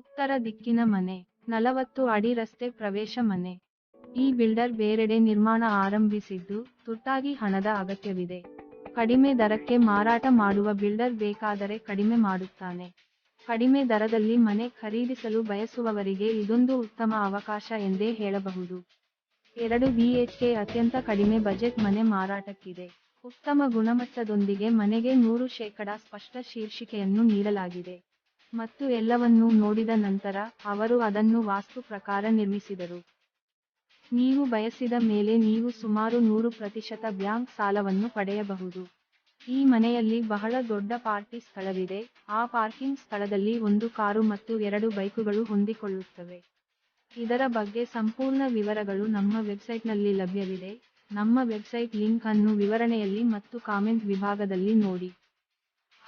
ಉತ್ತರ ದಿಕ್ಕಿನ ಮನೆ, ನಲವತ್ತು ಅಡಿ ರಸ್ತೆ ಪ್ರವೇಶ ಮನೆ. ಈ ಬಿಲ್ಡರ್ ಬೇರೆಡೆ ನಿರ್ಮಾಣ ಆರಂಭಿಸಿದ್ದು ತುರ್ತಾಗಿ ಹಣದ ಅಗತ್ಯವಿದೆ. ಕಡಿಮೆ ದರಕ್ಕೆ ಮಾರಾಟ ಮಾಡುವ ಬಿಲ್ಡರ್ ಬೇಕಾದರೆ ಕಡಿಮೆ ಮಾಡುತ್ತಾನೆ. ಕಡಿಮೆ ದರದಲ್ಲಿ ಮನೆ ಖರೀದಿಸಲು ಬಯಸುವವರಿಗೆ ಇದೊಂದು ಉತ್ತಮ ಅವಕಾಶ ಎಂದೇ ಹೇಳಬಹುದು. ಎರಡು ಬಿಎಚ್ಕೆ ಅತ್ಯಂತ ಕಡಿಮೆ ಬಜೆಟ್ ಮನೆ ಮಾರಾಟಕ್ಕಿದೆ. ಉತ್ತಮ ಗುಣಮಟ್ಟದೊಂದಿಗೆ ಮನೆಗೆ ನೂರು ಶೇಕಡಾ ಸ್ಪಷ್ಟ ಶೀರ್ಷಿಕೆಯನ್ನು ನೀಡಲಾಗಿದೆ. ಮತ್ತು ಎಲ್ಲವನ್ನೂ ನೋಡಿದ ನಂತರ ಅವರು ಅದನ್ನು ವಾಸ್ತು ಪ್ರಕಾರ ನಿರ್ಮಿಸಿದರು. ನೀವು ಬಯಸಿದ ಮೇಲೆ ನೀವು ಸುಮಾರು ನೂರು ಪ್ರತಿಶತ ಬ್ಯಾಂಕ್ ಸಾಲವನ್ನು ಪಡೆಯಬಹುದು. ಈ ಮನೆಯಲ್ಲಿ ಬಹಳ ದೊಡ್ಡ ಪಾರ್ಟಿ ಸ್ಥಳವಿದೆ. ಆ ಪಾರ್ಕಿಂಗ್ ಸ್ಥಳದಲ್ಲಿ ಒಂದು ಕಾರು ಮತ್ತು ಎರಡು ಬೈಕುಗಳು ಹೊಂದಿಕೊಳ್ಳುತ್ತವೆ. ಇದರ ಬಗ್ಗೆ ಸಂಪೂರ್ಣ ವಿವರಗಳು ನಮ್ಮ ವೆಬ್ಸೈಟ್ನಲ್ಲಿ ಲಭ್ಯವಿದೆ. ನಮ್ಮ ವೆಬ್ಸೈಟ್ ಲಿಂಕ್ ಅನ್ನು ವಿವರಣೆಯಲ್ಲಿ ಮತ್ತು ಕಾಮೆಂಟ್ ವಿಭಾಗದಲ್ಲಿ ನೋಡಿ.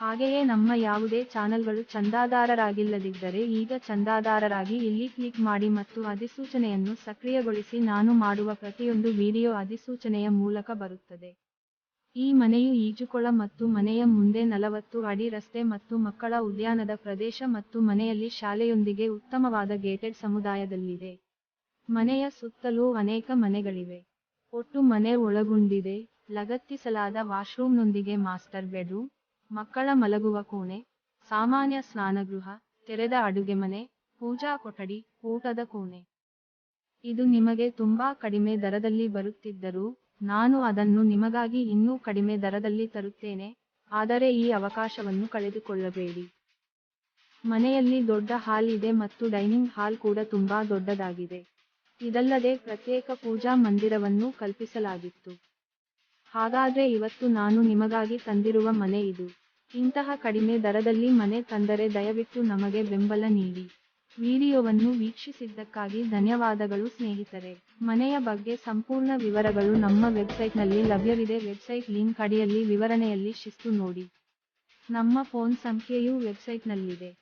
ಹಾಗೆಯೇ ನಮ್ಮ ಯಾವುದೇ ಚಾನಲ್ಗಳು ಚಂದಾದಾರರಾಗಿಲ್ಲದಿದ್ದರೆ ಈಗ ಚಂದಾದಾರರಾಗಿ ಇಲ್ಲಿ ಕ್ಲಿಕ್ ಮಾಡಿ ಮತ್ತು ಅಧಿಸೂಚನೆಯನ್ನು ಸಕ್ರಿಯಗೊಳಿಸಿ ನಾನು ಮಾಡುವ ಪ್ರತಿಯೊಂದು ವಿಡಿಯೋ ಅಧಿಸೂಚನೆಯ ಮೂಲಕ ಬರುತ್ತದೆ. ಈ ಮನೆಯು ಈಜುಕೊಳ ಮತ್ತು ಮನೆಯ ಮುಂದೆ ನಲವತ್ತು ಅಡಿ ರಸ್ತೆ ಮತ್ತು ಮಕ್ಕಳ ಉದ್ಯಾನದ ಪ್ರದೇಶ ಮತ್ತು ಮನೆಯಲ್ಲಿ ಶಾಲೆಯೊಂದಿಗೆ ಉತ್ತಮವಾದ ಗೇಟೆಡ್ ಸಮುದಾಯದಲ್ಲಿದೆ. ಮನೆಯ ಸುತ್ತಲೂ ಅನೇಕ ಮನೆಗಳಿವೆ. ಒಟ್ಟು ಮನೆ ಒಳಗೊಂಡಿದೆ. ಲಗತ್ತಿಸಲಾದ ವಾಶ್ರೂಮ್ನೊಂದಿಗೆ ಮಾಸ್ಟರ್ ಬೆಡ್ರೂಮ್ ಮಕ್ಕಳ ಮಲಗುವ ಕೋಣೆ, ಸಾಮಾನ್ಯ ಸ್ನಾನಗೃಹ, ತೆರೆದ ಅಡುಗೆ ಮನೆ, ಪೂಜಾ ಕೊಠಡಿ, ಊಟದ ಕೋಣೆ. ಇದು ನಿಮಗೆ ತುಂಬಾ ಕಡಿಮೆ ದರದಲ್ಲಿ ಬರುತ್ತಿದ್ದರೂ ನಾನು ಅದನ್ನು ನಿಮಗಾಗಿ ಇನ್ನೂ ಕಡಿಮೆ ದರದಲ್ಲಿ ತರುತ್ತೇನೆ, ಆದರೆ ಈ ಅವಕಾಶವನ್ನು ಕಳೆದುಕೊಳ್ಳಬೇಡಿ. ಮನೆಯಲ್ಲಿ ದೊಡ್ಡ ಹಾಲ್ ಇದೆ ಮತ್ತು ಡೈನಿಂಗ್ ಹಾಲ್ ಕೂಡ ತುಂಬಾ ದೊಡ್ಡದಾಗಿದೆ. ಇದಲ್ಲದೆ ಪ್ರತ್ಯೇಕ ಪೂಜಾ ಮಂದಿರವನ್ನು ಕಲ್ಪಿಸಲಾಗಿತ್ತು. ಹಾಗಾದ್ರೆ ಇವತ್ತು ನಾನು ನಿಮಗಾಗಿ ತಂದಿರುವ ಮನೆ ಇದು. ಇಂತಹ ಕಡಿಮೆ ದರದಲ್ಲಿ ಮನೆ ತಂದರೆ ದಯವಿಟ್ಟು ನಮಗೆ ಬೆಂಬಲ ನೀಡಿ. ವಿಡಿಯೋವನ್ನು ವೀಕ್ಷಿಸಿದ್ದಕ್ಕಾಗಿ ಧನ್ಯವಾದಗಳು ಸ್ನೇಹಿತರೆ. ಮನೆಯ ಬಗ್ಗೆ ಸಂಪೂರ್ಣ ವಿವರಗಳು ನಮ್ಮ ವೆಬ್ಸೈಟ್ನಲ್ಲಿ ಲಭ್ಯವಿದೆ. ವೆಬ್ಸೈಟ್ ಲಿಂಕ್ ಅಡಿಯಲ್ಲಿ ವಿವರಣೆಯಲ್ಲಿ ಶಿಸ್ತು ನೋಡಿ. ನಮ್ಮ ಫೋನ್ ಸಂಖ್ಯೆಯೂ ವೆಬ್ಸೈಟ್ನಲ್ಲಿದೆ.